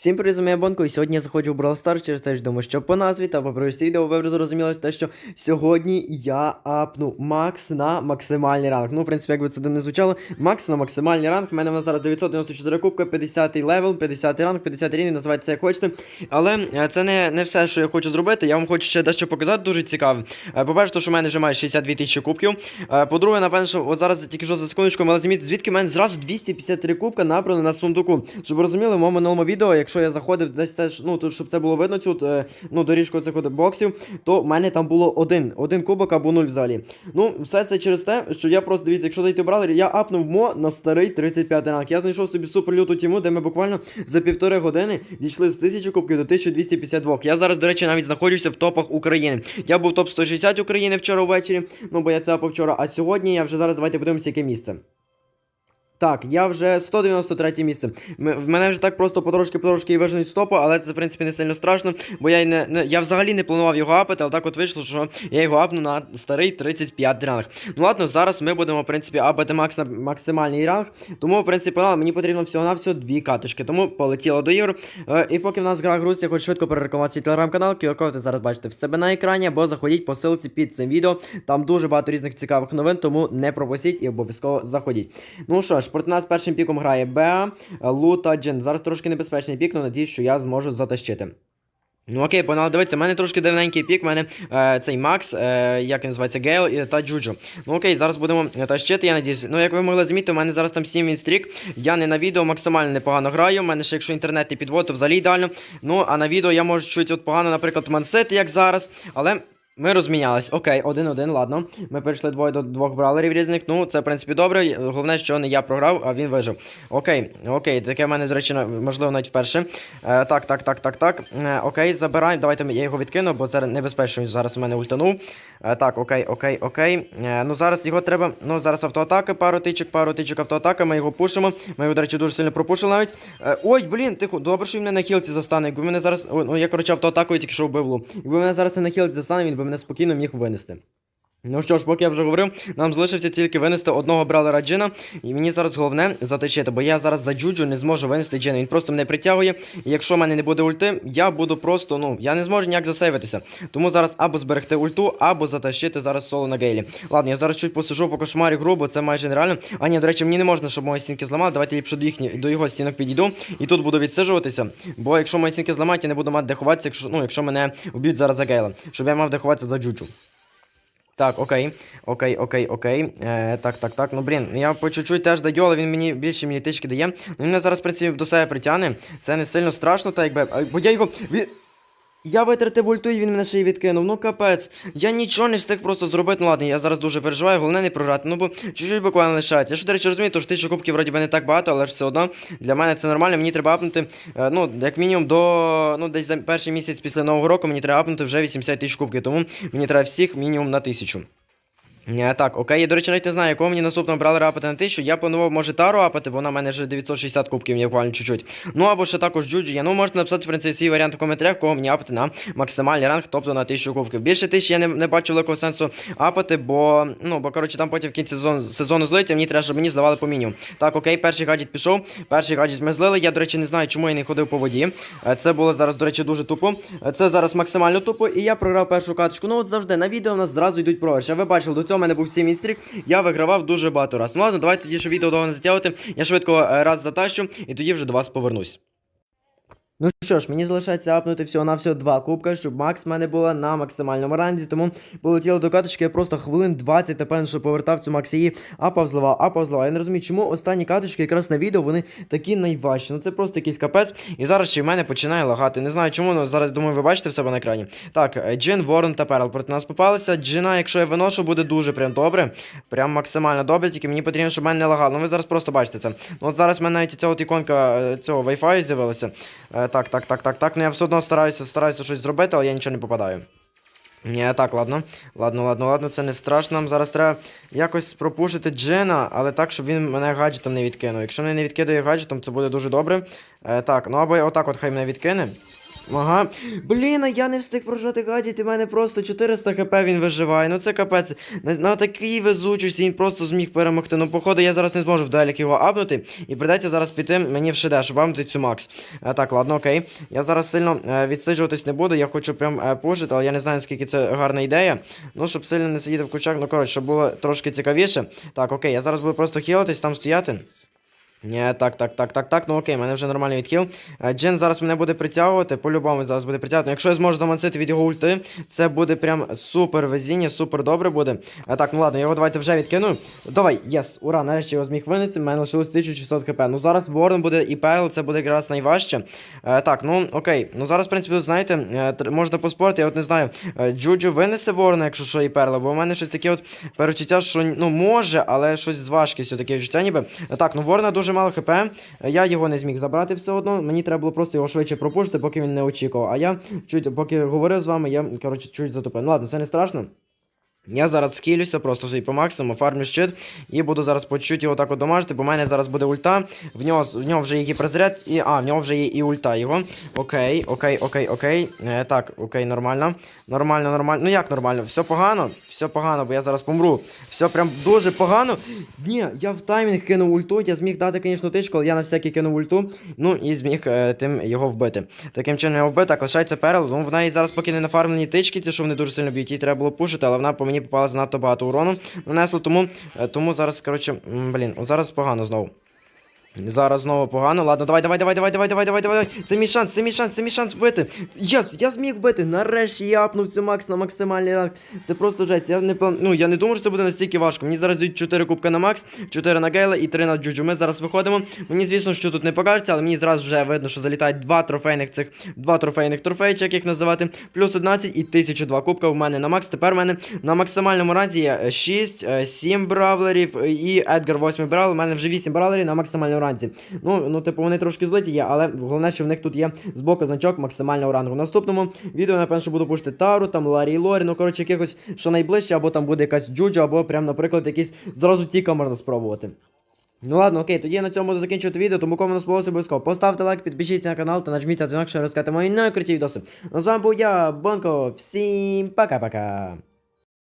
Всім привіт, з вами я Бонко, і сьогодні я заходжу в Brawl Stars через те, що думаю, що по назві та по привісті відео ви зрозуміли те, що сьогодні я апну Макс на максимальний ранг. Ну, в принципі, як би це не звучало, Макс на максимальний ранг. У мене в нас зараз 994 кубка, 50 левел, 50 ранг, 50 рівень, називайте як хочете. Але е, це не, не все, що я хочу зробити. Я вам хочу ще дещо показати, дуже цікаве. Е, По-перше, що в мене вже має 62 тисячі кубків. Е, По-друге, напевно, що от зараз тільки що за секундочку, але замітьте, звідки в мене зразу 253 кубка набрано на сундуку. Щоб розуміли, в моєму минулому відео, якщо я заходив десь теж, ну тут, щоб це було видно, цю е, ну, доріжку цих боксів, то в мене там було один, один кубок або нуль взагалі. Ну, все це через те, що я просто дивіться, якщо зайти в бравлер, я апнув мо на старий 35 ранг. Я знайшов собі супер люту тіму, де ми буквально за півтори години дійшли з 1000 кубків до 1252. Я зараз, до речі, навіть знаходжуся в топах України. Я був топ 160 України вчора ввечері, ну бо я це апав вчора, а сьогодні я вже зараз давайте подивимося, яке місце. Так, я вже 193 місце. В мене вже так просто потрошки-потрошки і виженуть стопу, але це в принципі не сильно страшно, бо я не, не я взагалі не планував його апати, але так от вийшло, що я його апну на старий 35 ранг. Ну ладно, зараз ми будемо в принципі апати макс на максимальний ранг. Тому, в принципі, ладно, мені потрібно всього на всього дві каточки. Тому полетіло до ігор. Е, і поки в нас гра грусть, я хочу швидко перерекламувати свій телеграм-канал. QR-код ви зараз бачите в себе на екрані, або заходіть по ссылці під цим відео. Там дуже багато різних цікавих новин, тому не пропустіть і обов'язково заходіть. Ну що ж, проти нас першим піком грає Беа, Лута, Джин. Зараз трошки небезпечний пік, але надіюсь, що я зможу затащити. Ну окей, погнали, дивіться, в мене трошки дивненький пік, в мене е, цей Макс, е, як він називається, Гейл і, та Джуджу. Ну окей, зараз будемо е, тащити, я надіюсь. Ну, як ви могли замітити, у мене зараз там 7 стрік. Я не на відео максимально непогано граю. У мене ще якщо інтернет не підвод, то взагалі ідеально. Ну, а на відео я можу чуть от погано, наприклад, мансити, як зараз. Але. Ми розмінялись. Окей, один-один, ладно. Ми перейшли двоє до двох бралерів різних. Ну, це, в принципі, добре. Головне, що не я програв, а він вижив. Окей, окей, таке в мене, з речі, можливо, навіть вперше. Е, так, так, так, так, так. Е, окей, забирай. Давайте я його відкину, бо це небезпечно, зараз у мене ультанув. Е, так, окей, окей, окей. Е, ну зараз його треба. Ну, зараз автоатаки, пару тичок, пару тичок автоатака, ми його пушимо. Ми його, до речі, дуже сильно пропушили навіть. Е, ой, блін, тихо, добре, що він мене на хілці застане. Якби мене зараз. Ну я, коротше, автоатакою тільки що вбив лу. Якби мене зараз не на хілці застане, він би мене спокійно міг винести. Ну що ж, поки я вже говорив, нам залишився тільки винести одного бралера Джина, і мені зараз головне заточити, бо я зараз за Джуджу не зможу винести Джина. Він просто мене притягує. І якщо в мене не буде ульти, я буду просто, ну, я не зможу ніяк засейвитися. Тому зараз або зберегти ульту, або затащити зараз соло на гейлі. Ладно, я зараз чуть посижу по кошмарі гру, бо це майже нереально. А ні, до речі, мені не можна, щоб мої стінки зламали. Давайте ліпше до їхні, до його стінок підійду. І тут буду відсиджуватися. Бо якщо мої стінки зламають, я не буду мати де ховатися, якщо, ну, якщо мене вб'ють зараз за гейла. Щоб я мав де ховатися за Джуджу. Так, окей, окей, окей, окей. Е, так, так, так. Ну блін, я по чуть-чуть теж даю, але він мені більше мені тички дає. Ну він мене зараз в принципі до себе притягне. Це не сильно страшно, так якби. Бо я його. Я витратив ульту і він мене ще й відкинув. Ну капець. Я нічого не встиг просто зробити. Ну ладно, я зараз дуже переживаю, головне не програти. Ну бо чуть-чуть буквально лишається. Я ж, до речі, розумію, то що тисячу кубків вроді би не так багато, але ж все одно для мене це нормально. Мені треба апнути. е, ну, як мінімум до. Ну, десь за перший місяць після Нового року мені треба апнути вже 80 тисяч кубків. Тому мені треба всіх мінімум на тисячу. Е, Так, окей, я, до речі, навіть не знаю, якого мені наступного брали апати на 1000. Я планував, може, Тару апати, бо вона в мене вже 960 кубків, є буквально чуть-чуть. Ну або ще також Джуджі. Я, Ну, можете написати, в принципі, свій варіант в коментарях, кого мені апати на максимальний ранг, тобто на 1000 кубків. Більше тисяч я не, не бачу великого сенсу апати, бо, ну, бо, коротше, там потім в кінці сезону, сезону злиття, мені треба, щоб мені здавали по мінімум. Так, окей, перший гаджет пішов, перший гаджет ми злили. Я, до речі, не знаю, чому я не ходив по воді. Е, Це було зараз, до речі, дуже тупо. Е, Це зараз максимально тупо, і я програв першу каточку. Ну, от завжди на відео у нас зразу йдуть програші. Ви бачили, до цього в мене був 7 істрік. я вигравав дуже багато раз. Ну ладно, давайте тоді, щоб відео довго не затягувати. Я швидко е, раз затащу, і тоді вже до вас повернусь. Ну що ж, мені залишається апнути всього на всього два кубка, щоб Макс в мене була на максимальному ранді, тому полетіло до каточки, я просто хвилин 20, напевно, що повертав цю Максії, апав зливав, апав зливав. Я не розумію, чому останні каточки якраз на відео вони такі найважчі. Ну це просто якийсь капець. І зараз ще в мене починає лагати. Не знаю чому, але зараз думаю, ви бачите в себе на екрані. Так, е, Джин, Ворон та Перл проти нас попалися. Джина, якщо я виношу, буде дуже прям добре. Прям максимально добре, тільки мені потрібно, щоб в мене не лагало. Ну ви зараз просто бачите це. Ну от зараз в мене навіть ця от іконка е, цього Wi-Fi з'явилася. Так, так, так, так, так. Ну я все одно стараюся, стараюся щось зробити, але я нічого не попадаю. Ні, так, ладно. Ладно, ладно, ладно, це не страшно. Нам зараз треба якось пропушити Джина, але так, щоб він мене гаджетом не відкинув. Якщо мене не відкидає гаджетом, це буде дуже добре. Е, так, ну або отак от хай мене відкине. Ага. Блін, а я не встиг прожати гаджет, і в мене просто 400 хп він виживає. Ну це капець. На, на такій везучості він просто зміг перемогти. Ну, походу, я зараз не зможу в дуелік його апнути. І придеться зараз піти мені в ШД, щоб апнути цю Макс. Е, так, ладно, окей. Я зараз сильно е, відсиджуватись не буду, я хочу прям е, пушити, але я не знаю, наскільки це гарна ідея. Ну, щоб сильно не сидіти в кучах, ну коротше, щоб було трошки цікавіше. Так, окей, я зараз буду просто хілитись, там стояти. Ні, так, так, так, так, так, ну окей, мене вже нормальний відхил. Е, Джин зараз мене буде притягувати, по-любому зараз буде притягувати. Ну, якщо я зможу заманцити від його ульти, це буде прям супер везіння, супер добре буде. А, так, ну ладно, його давайте вже відкину. Давай, єс, ура, нарешті його зміг винести, в мене лишилось 1600 хп. Ну зараз Ворон буде і Перл, це буде якраз найважче. Е, так, ну окей. Ну зараз, в принципі, тут, знаєте, е, можна поспорити, я от не знаю. е, Джуджу винесе Ворона, якщо що, і Перла, бо у мене щось таке от перечуття, що ну може, але щось з важкістю таке відчуття ніби. Е, Так, ну Ворона дуже мало хп. Я його не зміг забрати все одно. Мені треба було просто його швидше пропушити, поки він не очікував. А я чуть, поки говорив з вами, я коротше чуть затопив. Ну ладно, це не страшно. Я зараз скілюся, просто собі по максимуму, фармлю щит і буду зараз по чуть його так от домажити, бо в мене зараз буде ульта. В нього, в нього вже є гіперзаряд, і. А, в нього вже є і ульта його. Окей, окей, окей, окей. Е, так, окей, нормально. Нормально, нормально. Ну як нормально? Все погано? Все погано, бо я зараз помру. Все прям дуже погано. Ні, я в таймінг кинув ульту, я зміг дати, звісно, тичку, але я на всякий кинув ульту. Ну і зміг е, тим його вбити. Таким чином його вбити, так лишається перл. Ну, в неї зараз поки не нафармлені тички, ті, що вони дуже сильно б'ють, їй треба було пушити, але вона по мені попала занадто багато урону. Нанесло, тому, е, тому зараз, коротше, блін, зараз погано знову. Зараз знову погано. Ладно, давай, давай, давай, давай, давай, давай, давай, давай. Це мій шанс, це мій шанс, це мій шанс вбити. Єс, я зміг вбити. Нарешті я апнув цю Макс на максимальний ранг. Це просто жесть. Я не план... Ну, я не думав, що це буде настільки важко. Мені зараз дають 4 кубка на Макс, 4 на Гейла і 3 на Джуджу. Ми зараз виходимо. Мені звісно, що тут не покажеться, але мені зразу вже видно, що залітають два трофейних цих, два трофейних трофеї, як їх називати. Плюс 11 і 1002 кубка в мене на Макс. Тепер в мене на максимальному ранзі є 6, 7 бравлерів і Едгар 8 бравлер. У мене вже 8 бравлерів на максимальному ранзі. Ну, ну, типу, вони трошки злиті є, але головне, що в них тут є збоку значок максимального рангу. В наступному відео, напевно, що буду пушити Тару, там Ларі Лорі, ну коротше, якихось, що найближче, або там буде якась джуджа, або прям, наприклад, якийсь зразу тіка можна спробувати. Ну ладно, окей, тоді я на цьому буду закінчувати відео, тому кому не сподобалося обов'язково. Поставте лайк, підпишіться на канал та нажміть на дзвінок, щоб розказати мої найкруті відоси. Ну з вами був я, Бонко, всім пока-пока.